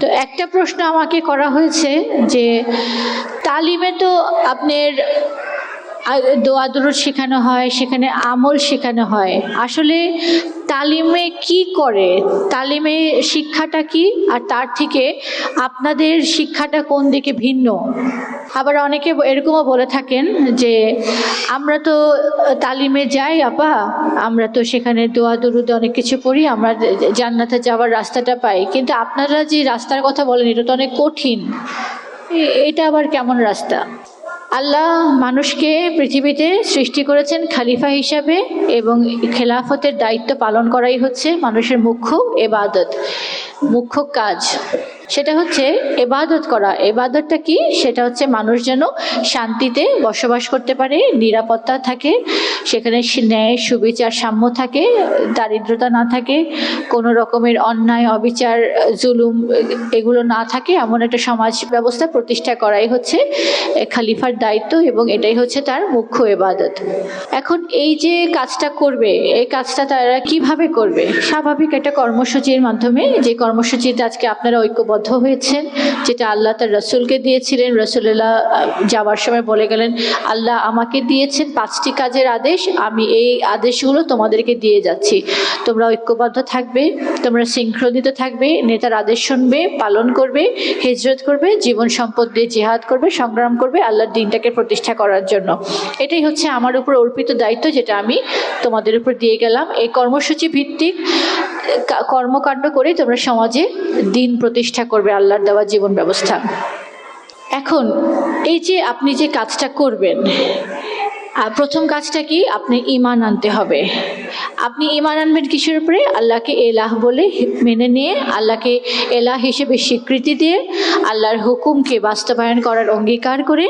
তো একটা প্রশ্ন আমাকে করা হয়েছে যে তালিমে তো আপনার দোয়া দুরুদ শেখানো হয়, সেখানে আমল শেখানো হয়। আসলে তালিমে কি করে? তালিমে শিক্ষাটা কি? আর তার থেকে আপনাদের শিক্ষাটা কোন দিকে ভিন্ন? আবার অনেকে এরকমও বলে থাকেন যে, আমরা তো তালিমে যাই, আপা। আমরা তো সেখানে দোয়া দুরুদ অনেক কিছু করি আমরা জান্নাতে যাওয়ার রাস্তাটা পাই। কিন্তু আপনারা যে রাস্তার কথা বলেন, এটা তো অনেক কঠিন। এটা আবার কেমন রাস্তা? আল্লাহ মানুষকে পৃথিবীতে সৃষ্টি করেছেন খালিফা হিসাবে এবং খেলাফতের দায়িত্ব পালন করাই হচ্ছে মানুষের মুখ্য এবাদত, মুখ্য কাজ। সেটা হচ্ছে এবাদত করা। এবাদতটা কি? সেটা হচ্ছে মানুষ যেন শান্তিতে বসবাস করতে পারে, নিরাপত্তা থাকে, সেখানে ন্যায়, সুবিচার, সাম্য থাকে, দারিদ্রতা না থাকে, কোনো রকমের অন্যায়, অবিচার, জুলুম এগুলো না থাকে। এমন একটা সমাজ ব্যবস্থা প্রতিষ্ঠা করাই হচ্ছে খালিফার দায়িত্ব এবং এটাই হচ্ছে তার মুখ্য এবাদত। এখন এই যে কাজটা করবে, এই কাজটা তারা কীভাবে করবে? স্বাভাবিক একটা কর্মসূচির মাধ্যমে যে কর্মসূচিতে আজকে আপনারা ঐক্যবদ্ধ হয়েছেন, যেটা আল্লাহ তার রসুলকে দিয়েছিলেন। রসুল্লাহ যাওয়ার সময় বলে গেলেন, আল্লাহ আমাকে দিয়েছেন পাঁচটি কাজের আদেশ, আমি এই আদেশগুলো তোমাদেরকে দিয়ে যাচ্ছি। তোমরা ঐক্যবদ্ধ থাকবে, তোমরা শৃঙ্খলিত থাকবে, নেতার আদেশ শুনবে, পালন করবে, হিজরত করবে, জীবন সম্পদ দিয়ে জেহাদ করবে, সংগ্রাম করবে, আল্লাহর দিনটাকে প্রতিষ্ঠা করার জন্য। এটাই হচ্ছে আমার উপর অর্পিত দায়িত্ব, যেটা আমি তোমাদের উপর দিয়ে গেলাম। এই কর্মসূচি ভিত্তিক কর্মকাণ্ড করে তোমরা সমাজে দিন প্রতিষ্ঠা করবে, আল্লাহর দেওয়া জীবন ব্যবস্থা। এখন, এই যে আপনি যে কাজটা করবেন প্রথম কাজটা কি? আপনি ইমান আনতে হবে। আপনি ইমান আনবেন কিসের উপরে? আল্লাহকে এলাহ বলে মেনে নিয়ে, আল্লাহকে এলাহ হিসেবে স্বীকৃতি দিয়ে, আল্লাহর হুকুমকে বাস্তবায়ন করার অঙ্গীকার করে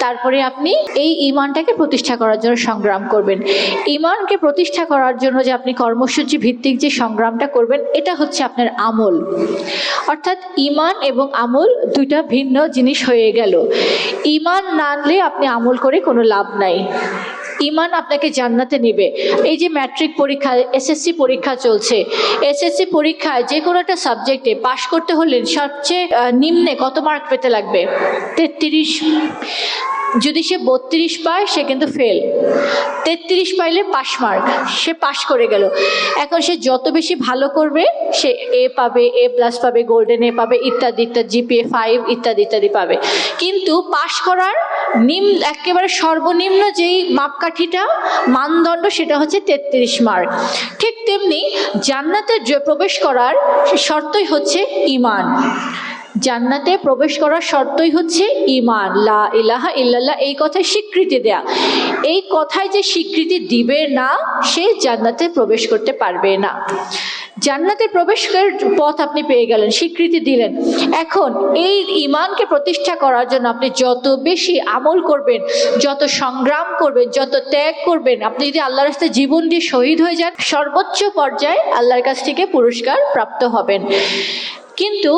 তারপরে আপনি এই ইমানটাকে প্রতিষ্ঠা করার জন্য সংগ্রাম করবেন। ইমানকে প্রতিষ্ঠা করার জন্য যে আপনি কর্মসূচি ভিত্তিক যে সংগ্রামটা করবেন, এটা হচ্ছে আপনার আমল। অর্থাৎ ইমান এবং আমল দুইটা ভিন্ন জিনিস হয়ে গেল। ইমান না আনলে আপনি আমল করে কোনো লাভ নাই। ইমান আপনাকে জান্নাতে নেবে। এই যে ম্যাট্রিক পরীক্ষা এসএসসি পরীক্ষা চলছে। এসএসসি পরীক্ষায় যে কোনো একটা সাবজেক্টে পাশ করতে হলে সবচেয়ে নিম্নে কত মার্ক পেতে লাগবে? তেত্রিশ। যদি সে বত্রিশ পায়, সে কিন্তু ফেল তেত্রিশ পাইলে পাস মার্ক সে পাশ করে গেল। এখন সে যত বেশি ভালো করবে, সে এ পাবে এ প্লাস পাবে গোল্ডেন এ পাবে, ইত্যাদি ইত্যাদি জিপিএ ফাইভ ইত্যাদি ইত্যাদি পাবে। কিন্তু পাশ করার নিম একেবারে সর্বনিম্ন যেই মাপকাঠিটা, মানদণ্ড, সেটা হচ্ছে তেত্রিশ মার্ক ঠিক তেমনি জান্নাতে প্রবেশ করার শর্তই হচ্ছে ইমান। জান্নাতে প্রবেশ করার শর্তই হচ্ছে ইমান লা ইলাহা ইল্লাল্লাহ, এই কথায় স্বীকৃতি দেয়া। এই কথায় যে স্বীকৃতি দিবে না, সে জান্নাতে প্রবেশ করতে পারবে না। জান্নাতে প্রবেশের পথ আপনি পেয়ে গেলেন, স্বীকৃতি দিলেন। এখন এই ইমানকে প্রতিষ্ঠা করার জন্য আপনি যত বেশি আমল করবেন, যত সংগ্রাম করবেন, যত ত্যাগ করবেন, আপনি যদি আল্লাহর রাস্তায় জীবন দিয়ে শহীদ হয়ে যান, সর্বোচ্চ পর্যায়ে আল্লাহর কাছ থেকে পুরস্কার প্রাপ্ত হবেন। কিন্তু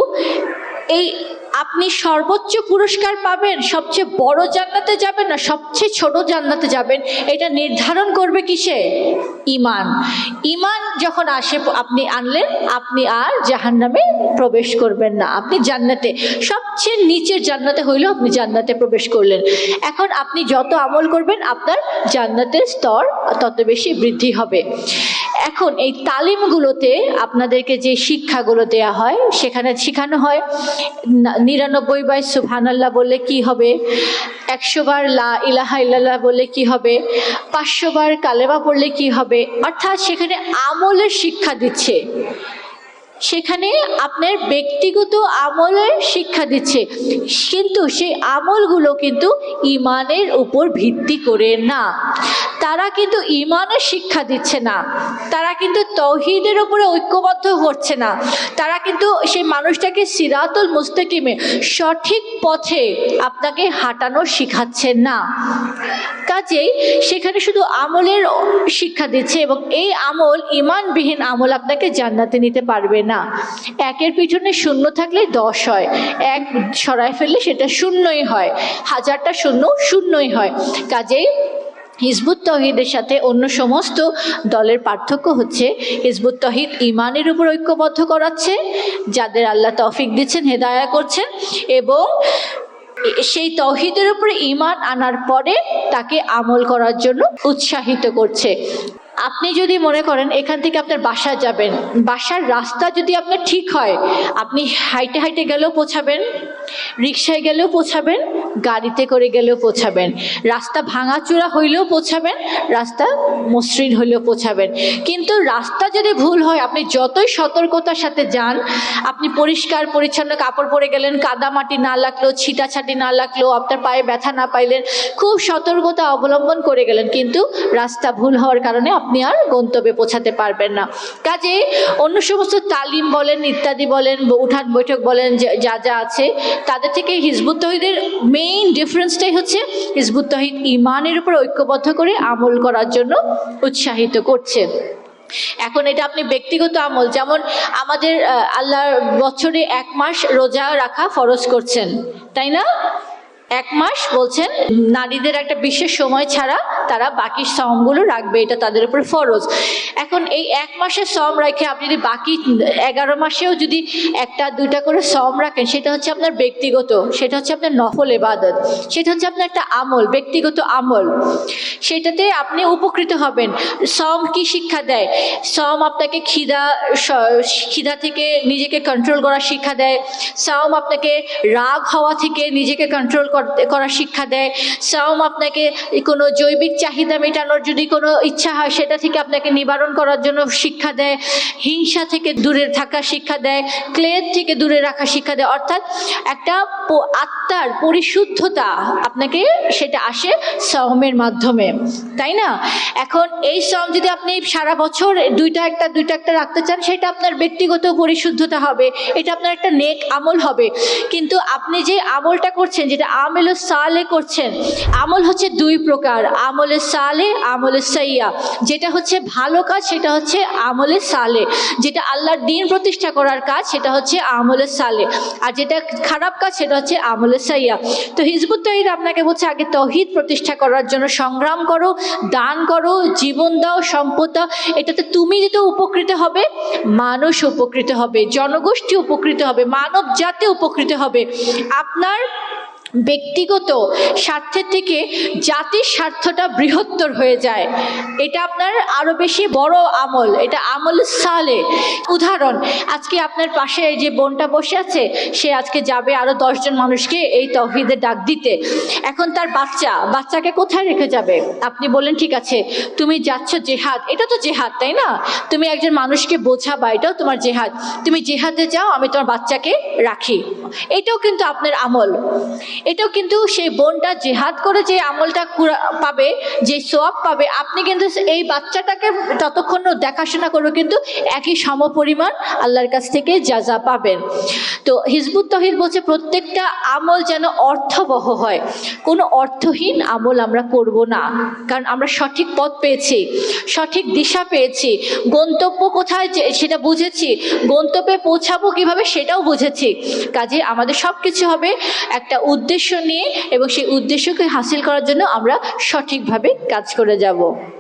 এই আপনি সর্বোচ্চ পুরস্কার পাবেন, সবচেয়ে বড় জান্নাতে যাবেন না, সবচেয়ে ছোট জান্নাতে যাবেন, এটা নির্ধারণ করবে কিসে? ইমান ইমান যখন আসে, আপনি আনলেন, আপনি আর জাহান্নামে প্রবেশ করবেন না। আপনি জান্নাতে, সবচেয়ে নিচের জান্নাতে হইলেও আপনি জান্নাতে প্রবেশ করলেন। এখন আপনি যত আমল করবেন, আপনার জান্নাতের স্তর তত বেশি বৃদ্ধি হবে। এখন এই তালিমগুলোতে আপনাদেরকে যে শিক্ষাগুলো দেয়া হয়, সেখানে শেখানো হয় নিরানব্বই বার সুবহানাল্লাহ বললে কি হবে? একশো বার লা ইলাহা ইল্লাল্লাহ বললে কি হবে? পাঁচশো বার কালেমা পড়লে কি হবে? অর্থাৎ সেখানে আমলের শিক্ষা দিচ্ছে। সেখানে আপনার ব্যক্তিগত আমলের শিক্ষা দিচ্ছে। কিন্তু সেই আমলগুলো কিন্তু ইমানের উপর ভিত্তি করে না। তারা কিন্তু ইমানের শিক্ষা দিচ্ছে না। তারা কিন্তু তৌহিদের উপরে ঐক্যবদ্ধ হচ্ছে না। তারা কিন্তু সেই মানুষটাকে সিরাতুল মুস্তাকিমে সঠিক পথে আপনাকে হাঁটানো শিখাচ্ছে না। কাজেই সেখানে শুধু আমলের শিক্ষা দিচ্ছে এবং এই আমল ইমানবিহীন আমল আপনাকে জান্নাতে নিতে পারবে না। একের পিছনে শূন্য থাকলে দশ হয়। এক সরাই ফেললে সেটা শূন্যই হয়। হাজারটা শূন্য শূন্যই হয়। কাজেই হিজবুত তহিদের সাথে অন্য সমস্ত দলের পার্থক্য হচ্ছে, হিজবুত তহিদ ইমানের উপর ঐক্যবদ্ধ করাচ্ছে, যাদের আল্লাহ তফিক দিচ্ছেন হেদায়া করছেন, এবং সেই তহিদের উপরে ইমান আনার পরে তাকে আমল করার জন্য উৎসাহিত করছে। আপনি যদি মনে করেন এখান থেকে আপনার বাসা যাবেন, বাসার রাস্তা যদি আপনার ঠিক হয়, আপনি হাইটে হাইটে গেলেও পৌঁছাবেন, রিক্সায় গেলেও পৌঁছাবেন, গাড়িতে করে গেলেও পৌঁছাবেন, রাস্তা ভাঙাচূড়া হইলেও পৌঁছাবেন, রাস্তা মসৃণ হইলেও পৌঁছাবেন। কিন্তু রাস্তা যদি ভুল হয়, আপনি যতই সতর্কতার সাথে যান, আপনি পরিষ্কার, পরিচ্ছন্ন কাপড় পরে গেলেন, কাদা মাটি না লাগল ছিটাছাটি না লাগল আপনার পায়ে ব্যথা না পাইলেন, খুব সতর্কতা অবলম্বন করে গেলেন, কিন্তু রাস্তা ভুল হওয়ার কারণে আপনি আর গন্তব্যে পৌঁছাতে পারবেন না। কাজে অন্য সমস্ত তালিম বলেন, ইত্যাদি বলেন উঠান বৈঠক বলেন, যা যা আছে, তাদের থেকে হিজবুত তহিদের মেইন ডিফারেন্সটাই হচ্ছে হিজবুত তহিদ ইমানের উপর ঐক্যবদ্ধ করে আমল করার জন্য উৎসাহিত করছে। এখন এটা আপনি ব্যক্তিগত আমল, যেমন আমাদের আল্লাহর বছরে এক মাস রোজা রাখা ফরজ করছেন, তাই না? এক মাস বলছেন, নারীদের একটা বিশেষ সময় ছাড়া তারা বাকি সমগুলো রাখবে, এটা তাদের উপর ফরজ। এখন এই এক মাসের সম রেখে আপনি যদি বাকি এগারো মাসেও যদি একটা, দুইটা করে সম রাখেন, সেটা হচ্ছে আপনার ব্যক্তিগত, সেটা হচ্ছে আপনার নফল এবাদত সেটা হচ্ছে আপনার একটা আমল, ব্যক্তিগত আমল। সেটাতে আপনি উপকৃত হবেন। সম কি শিক্ষা দেয়? সম আপনাকে খিদা খিদা থেকে নিজেকে কন্ট্রোল করার শিক্ষা দেয়। সাওম আপনাকে রাগ হওয়া থেকে নিজেকে কন্ট্রোল করতে করার শিক্ষা দেয়। সাওম আপনাকে কোনো জৈবিক চাহিদা মেটানোর যদি কোনো ইচ্ছা হয়, সেটা থেকে আপনাকে নিবারণ করার জন্য শিক্ষা দেয়। হিংসা থেকে দূরে থাকার শিক্ষা দেয়। ক্লেদ থেকে দূরে রাখার শিক্ষা দেয়। অর্থাৎ একটা আত্মার পরিশুদ্ধতা আপনাকে সেটা আসে সমের মাধ্যমে। তাই না? এখন এই সম যদি আপনি সারা বছর দুইটা একটা দুইটা একটা রাখতে চান, সেটা আপনার ব্যক্তিগত পরিশুদ্ধতা হবে। এটা আপনার একটা নেক আমল হবে। কিন্তু আপনি যে আমলটা করছেন, যেটা আমল সালে করছেন। আমল হচ্ছে দুই প্রকার, আমলে সালে, আমলে সাইয়া। যেটা হচ্ছে ভালো কাজ, সেটা হচ্ছে আমলে সালে। যেটা আল্লাহর দিন প্রতিষ্ঠা করার কাজ, সেটা হচ্ছে আমলে সালে। আর যেটা খারাপ কাজ, সেটা হচ্ছে আমলে সাইয়া। তো হিজবুত তহিদ আপনাকে বলছে, আগে তহিদ প্রতিষ্ঠা করার জন্য সংগ্রাম করো, দান করো, জীবন দাও, সম্পদ দাও। এটাতে তুমি যেটা উপকৃত হবে, মানুষ উপকৃত হবে, জনগোষ্ঠী উপকৃত হবে মানব জাতি উপকৃত হবে। আপনার ব্যক্তিগত স্বার্থের থেকে জাতির স্বার্থটা বৃহত্তর হয়ে যায়। এটা আপনার আরও বেশি বড় আমল, এটা আমল সালে। উদাহরণ, আজকে আপনার পাশে যে বোনটা বসে আছে, সে আজকে যাবে আরও দশজন মানুষকে এই তহিদের ডাক দিতে। এখন তার বাচ্চা, বাচ্চাকে কোথায় রেখে যাবে? আপনি বললেন, ঠিক আছে, তুমি যাচ্ছ জেহাদ। এটা তো জেহাদ, তাই না? তুমি একজন মানুষকে বোঝাবা, এটাও তোমার জেহাদ। তুমি জেহাদে যাও, আমি তোমার বাচ্চাকে রাখি। এটাও কিন্তু আপনার আমল। এটাও কিন্তু সেই বোনটা জেহাদ করে যে আমলটা পাবে, যে সোয়াব পাবে, আপনি কিন্তু এই বাচ্চাটাকে ততক্ষণ দেখাশোনা করবে কিন্তু একই সমপরিমাণ আল্লাহর কাছ থেকে যা যা পাবেন। তো হিজবুত তহিদ বলছে, প্রত্যেকটা আমল যেন অর্থবহ হয়। কোনো অর্থহীন আমল আমরা করব না। কারণ আমরা সঠিক পথ পেয়েছি, সঠিক দিশা পেয়েছি। গন্তব্য কোথায় সেটা বুঝেছি, গন্তব্যে পৌঁছাবো কীভাবে সেটাও বুঝেছি। কাজে আমাদের সব কিছু হবে একটা উদ্দেশ্য নিয়ে এবং সেই উদ্দেশ্যকে হাসিল করার জন্য আমরা সঠিকভাবে কাজ করে যাব।